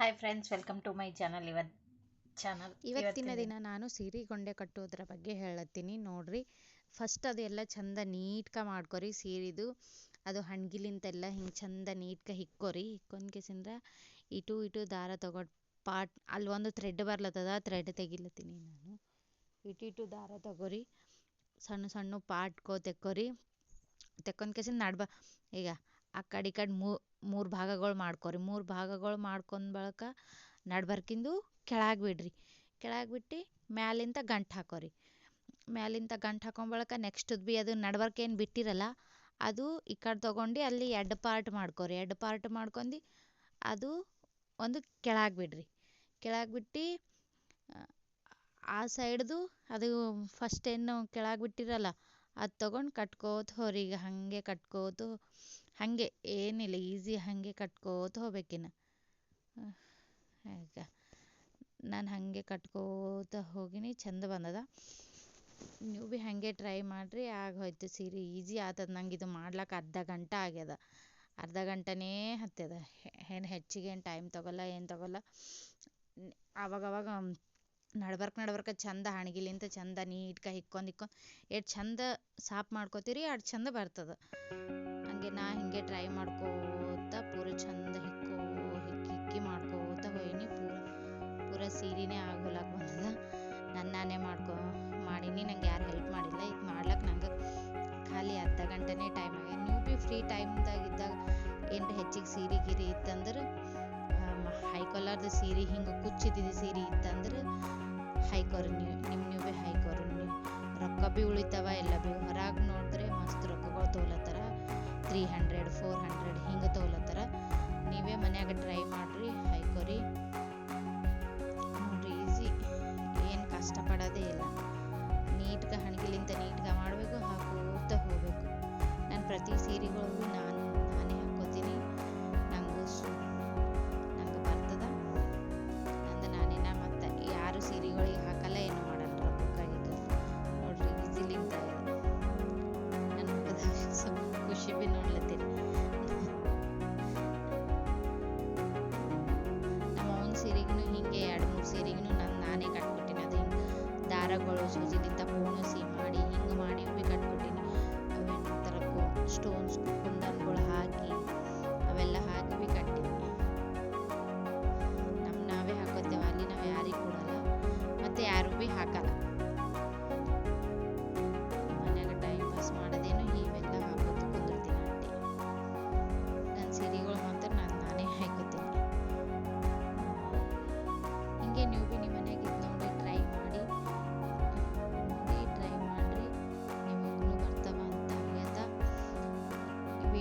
Hi friends welcome to my channel ಇವತ್ತು channel ಇವತ್ತಿನ ದಿನ ನಾನು ಸೀರೆ ಗೊಂಡೆ ಕಟ್ಟೋದ್ರ ಬಗ್ಗೆ ಹೇಳತ್ತೀನಿ. ನೋಡ್ರಿ ಫಸ್ಟ್ ಅದು ಎಲ್ಲ ಚಂದ ನೀಟ್ಕ ಮಾಡ್ಕೊರಿ ಸೀರಿದು. ಅದು ಹಣ್ಗಿಲಿಂತೆಲ್ಲ ಹಿಂಗೆ ಚಂದ ನೀಟ್ಕ ಹಿಕ್ಕೋರಿ. ಹಿಕ್ಕೊಂಡ್ಕೆಸಿಂದ್ರ ಇಟು ಇಟು ದಾರ ತಗೊಂಡು ಪಾಟ್ ಅಲ್ಲಿ ಒಂದು ಥ್ರೆಡ್ ಬರ್ಲತ್ತದ ಥ್ರೆಡ್ ತೆಗಿಲತ್ತೀನಿ ನಾನು. ಇಟು ಇಟು ದಾರ ತಗೋರಿ. ಸಣ್ಣ ಸಣ್ಣ ಪಾಟ್ಕೋ ತೆಕ್ಕೋರಿ. ತೆಕ್ಕೊಂಡ್ಕೆಸಿಂದ ನಡ್ಬ ಈಗ ಆ ಕಡೆ ಈ ಕಡೆ ಮೂರು ಭಾಗಗಳು ಮಾಡ್ಕೊರಿ. ಮೂರು ಭಾಗಗಳು ಮಾಡ್ಕೊಂಡ್ ಬಳಿಕ ನಡ್ಬರ್ಕಿಂದು ಕೆಳಗೆ ಬಿಡ್ರಿ. ಕೆಳಗೆ ಬಿಟ್ಟು ಮ್ಯಾಲಿಂದ ಗಂಟು ಹಾಕೋರಿ. ಮ್ಯಾಲಿಂದ ಗಂಟು ಹಾಕೊಂಬಳ್ಕ ನೆಕ್ಸ್ಟ್ದು ಭೀ ಅದು ನಡ್ಬರ್ಕ್ ಏನು ಬಿಟ್ಟಿರಲ್ಲ, ಅದು ಈ ಕಡೆ ತೊಗೊಂಡು ಅಲ್ಲಿ ಎರಡು ಪಾರ್ಟ್ ಮಾಡ್ಕೊರಿ. ಎರಡು ಪಾರ್ಟ್ ಮಾಡ್ಕೊಂಡು ಅದು ಒಂದು ಕೆಳಗೆ ಬಿಡ್ರಿ. ಕೆಳಗೆ ಬಿಟ್ಟು, ಆ ಸೈಡ್ದು ಅದು ಫಸ್ಟ್ ಏನು ಕೆಳಗೆ ಬಿಟ್ಟಿರಲ್ಲ, ಅದು ತೊಗೊಂಡು ಕಟ್ಕೋತ ಹೋರಿ. ಈಗ ಹಾಗೆ ಕಟ್ಕೋತ ಹಾಗೆ ಏನಿಲ್ಲ ಈಸಿ ಹಾಗೆ ಕಟ್ಕೋತ ಹೋಗ್ಬೇಕಿನ್ನು ಆಯ್ತಾ. ನಾನು ಹಾಗೆ ಕಟ್ಕೋತ ಹೋಗಿನಿ, ಚಂದ ಬಂದದ. ನೀವು ಭೀ ಹಾಗೆ ಟ್ರೈ ಮಾಡಿರಿ, ಆಗೋಯ್ತು ಸೀರೆ. ಈಸಿ ಆತದ, ನಂಗೆ ಇದು ಮಾಡ್ಲಿಕ್ಕೆ ಅರ್ಧ ಗಂಟೆ ಆಗ್ಯದ. ಅರ್ಧ ಗಂಟೆನೇ ಹತ್ತದ ಏನು ಹೆಚ್ಚಿಗೆ ಏನು ಟೈಮ್ ತಗೊಲ್ಲ, ಏನು ತಗೊಲ್ಲ. ಆವಾಗವಾಗ ನಡ್ಬರ್ಕ್ ನಡ್ಬರ್ಕ ಚಂದ ಹಣಗಿಲಿಂತ ಚಂದ ನೀಟ್ಕ ಹಿಕ್ಕೊಂಡು ಹಿಕ್ಕೊಂಡು, ಎಷ್ಟು ಚಂದ ಸಾಫ್ ಮಾಡ್ಕೋತೀರಿ, ಅಷ್ಟು ಚಂದ ಬರ್ತದೆ. ಹಂಗೆ ನಾ ಹಿಂಗೆ ಟ್ರೈ ಮಾಡ್ಕೋತ ಪೂರ ಚಂದ ಹಿಕ್ಕೋ, ಹಿಕ್ಕಿ ಹಿಕ್ಕಿ ಮಾಡ್ಕೋತ ಹೋಯ್ನಿ ಪೂರ. ಪೂರ ಸೀರೆನೇ ಆಗೋಲಕ್ಕೆ ಬಂದದ. ನನ್ನ ನಾನೇ ಮಾಡ್ಕೋ, ಮಾಡೀನಿ, ನಂಗೆ ಯಾರು ಹೆಲ್ಪ್ ಮಾಡಿಲ್ಲ. ಇದು ಮಾಡ್ಲಕ್ಕೆ ನಂಗೆ ಖಾಲಿ ಅರ್ಧ ಗಂಟೆನೇ ಟೈಮ್ ಆಗ್ಯದ ನೀವು ಭೀ ಫ್ರೀ ಟೈಮ್ದಾಗ ಇದ್ದಾಗ ಏನರ ಹೆಚ್ಚಿಗೆ ಸೀರೆ ಗೀರೆ ಇತ್ತಂದ್ರೆ ಹೈ ಕಲರ್ದು ಸೀರೆ ಹಿಂಗೆ ಕುಚ್ಚಿದ್ದಿದ್ದು ಸೀರೆ ಇತ್ತಂದ್ರೆ ಹೈಕೋರಿ ನೀವು ನಿಮ್ಮ ನೀವು ಭೀ ಹೈಕೋರಿ ನೀವು. ರೊಕ್ಕ ಭೀ ಉಳಿತಾವ, ಎಲ್ಲ ಭೀ ಹೊರಗೆ ನೋಡಿದ್ರೆ ಮಸ್ತ್ ರೊಕ್ಕಗಳು ತೊಗೊಲತ್ತಾರ ತ್ರೀ ಹಂಡ್ರೆಡ್ ಫೋರ್ ಹಂಡ್ರೆಡ್ ಹಿಂಗೆ ತೊಗೊಲತ್ತಾರ ನೀವೇ ಮನ್ಯಾಗ ಟ್ರೈ ಮಾಡಿರಿ ಹೈಕೋರಿ ನೋಡ್ರಿ ಈಸಿ ಏನು ಕಷ್ಟಪಡೋದೇ ಇಲ್ಲ. ನೀಟ್ಗೆ ಹಣಗಿಲಿಂತ ನೀಟ್ಗೆ ಮಾಡಬೇಕು ಹಾಕೋತ ಹೋಗಬೇಕು. ನಾನು ಪ್ರತಿ ಸೀರೆಗಳಿಗೂ ನಾನು, ನಾನೇ ಹಾಕ್ಕೋತೀನಿ. ನನಗೂ ನಂಗೆ ಬರ್ತದ. ನಂದು ನಾನೇನ ಮತ್ತು ಯಾರು ಸೀರೆಗಳಿಗೆ ನಾನೇ ಕಟ್ಬಿಟ್ಟಿನಿ ಅದು ಹಿಂಗೆ ದಾರಗಳು ಸೂಜಿಲಿಂದ ಪೋಣಿಸಿ ಮಾಡಿ ಹಿಂಗೆ ಮಾಡಿ ಕಟ್ಬಿಟ್ಟಿನಿ. ಥರ ಸ್ಟೋನ್ಸ್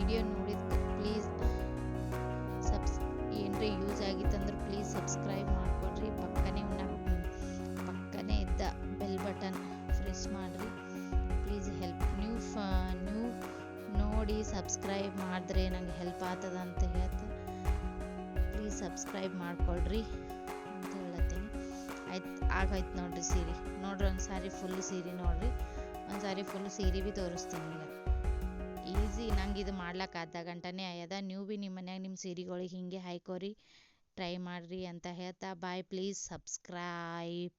ವಿಡಿಯೋ ನೋಡಿದ ಪ್ಲೀಸ್ ಸಬ್ಸ್ ಏನರ ಯೂಸ್ ಆಗಿತ್ತಂದ್ರೆ ಪ್ಲೀಸ್ ಸಬ್ಸ್ಕ್ರೈಬ್ ಮಾಡಿಕೊಡ್ರಿ. ಪಕ್ಕನೇ ಪಕ್ಕನೇ ಇದ್ದ ಬೆಲ್ ಬಟನ್ ಪ್ರೆಸ್ ಮಾಡಿರಿ. ಪ್ಲೀಸ್ ಹೆಲ್ಪ್ ನ್ಯೂ ಫ ನ್ಯೂ ನೋಡಿ ಸಬ್ಸ್ಕ್ರೈಬ್ ಮಾಡಿದ್ರೆ ನಂಗೆ ಹೆಲ್ಪ್ ಆಗ್ತದ ಅಂತ ಹೇಳ್ತಾ ಪ್ಲೀಸ್ ಸಬ್ಸ್ಕ್ರೈಬ್ ಮಾಡಿಕೊಡ್ರಿ ಅಂತ ಹೇಳತ್ತೀನಿ. ಆಯ್ತು, ಆಗೋಯ್ತು ನೋಡ್ರಿ ಸೀರೆ. ನೋಡ್ರಿ ಒಂದು ಸಾರಿ ಫುಲ್ ಸೀರೆ ನೋಡ್ರಿ. ಒಂದು ಸಾರಿ ಫುಲ್ ಸೀರೆ ಭೀ ತೋರಿಸ್ತೀನಿ ಈಗ ಈಸಿ ನಂಗೆ ಇದು ಮಾಡ್ಲಿಕ್ಕೆ ಅರ್ಧ ಗಂಟೆನೇ ಆಗ್ಯದ. ನೀವು ಭೀ ನಿಮ್ಮ ಮನ್ಯಾಗ ನಿಮ್ಮ ಸೀರೆಗಳಿಗೆ ಹಿಂಗೆ ಹಾಯ್ಕೋರಿ, ಟ್ರೈ ಮಾಡಿರಿ ಅಂತ ಹೇಳ್ತಾ, ಬಾಯ್ ಪ್ಲೀಸ್ ಸಬ್ಸ್ಕ್ರೈಬ್.